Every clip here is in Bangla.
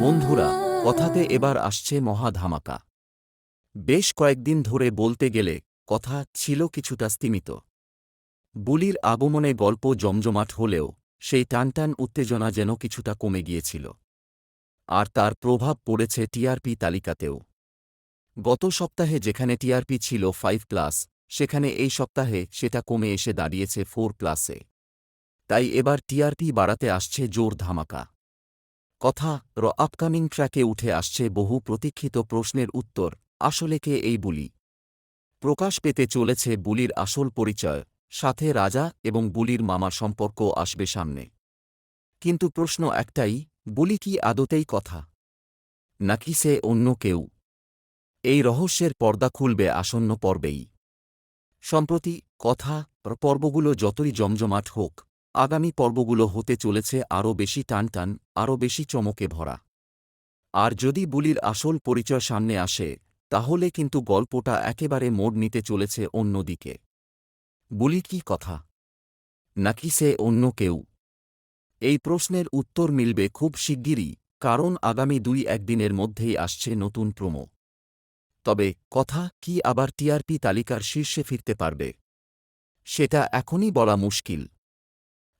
বন্ধুরা, কথাতে এবার আসছে মহা ধামাকা বেশ কয়েকদিন ধরে বলতে গেলে কথা ছিল কিছুটা স্তিমিত। বুলির আগমনে গল্প জমজমাট হলেও সেই টানটান উত্তেজনা যেন কিছুটা কমে গিয়েছিল। আর তার প্রভাব পড়েছে টিআরপি তালিকাতেও। গত সপ্তাহে যেখানে টিআরপি ছিল ফাইভ প্লাস, সেখানে এই সপ্তাহে সেটা কমে এসে দাঁড়িয়েছে ফোর প্লাসে। তাই এবার টিআরপি বাড়াতে আসছে জোর ধামাকা। কথা র আপকামিং ট্র্যাকে উঠে আসছে বহু প্রতীক্ষিত প্রশ্নের উত্তর। আসলে কে এই বুলি? প্রকাশ পেতে চলেছে বুলির আসল পরিচয়, সাথে রাজা এবং বুলির মামার সম্পর্ক আসবে সামনে। কিন্তু প্রশ্ন একটাই, বুলি কি আদতেই কথা? নাকি সে অন্য কেউ? এই রহস্যের পর্দা খুলবে আসন্ন পর্বেই। সম্প্রতি কথা পর্বগুলো যতই জমজমাট হোক আগামী পর্বগুলো হতে চলেছে আরও বেশি টানটান, আরও বেশি চমকে ভরা। আর যদি বুলির আসল পরিচয় সামনে আসে, তাহলে কিন্তু গল্পটা একেবারে মোড় নিতে চলেছে অন্যদিকে বুলি কি কথা? নাকি সে অন্য কেউ? এই প্রশ্নের উত্তর মিলবে খুব শিগগিরই, কারণ আগামী দুই একদিনের মধ্যেই আসছে নতুন প্রোমো। তবে কথা কি আবার টিআরপি তালিকার শীর্ষে ফিরতে পারবে? সেটা এখনই বলা মুশকিল।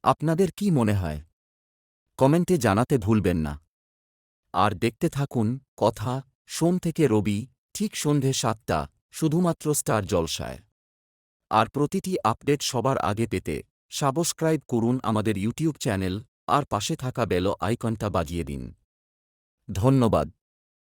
আপনাদের কি মনে হয়? কমেন্টে জানাতে ভুলবেন না। আর দেখতে থাকুন কথা সোম থেকে রবি ঠিক সন্ধে সাতটা শুধুমাত্র স্টার জলসায়। আর প্রতিটি আপডেট সবার আগে পেতে সাবস্ক্রাইব করুন আমাদের ইউটিউব চ্যানেল আর পাশে থাকা বেল আইকনটা বাজিয়ে দিন। ধন্যবাদ।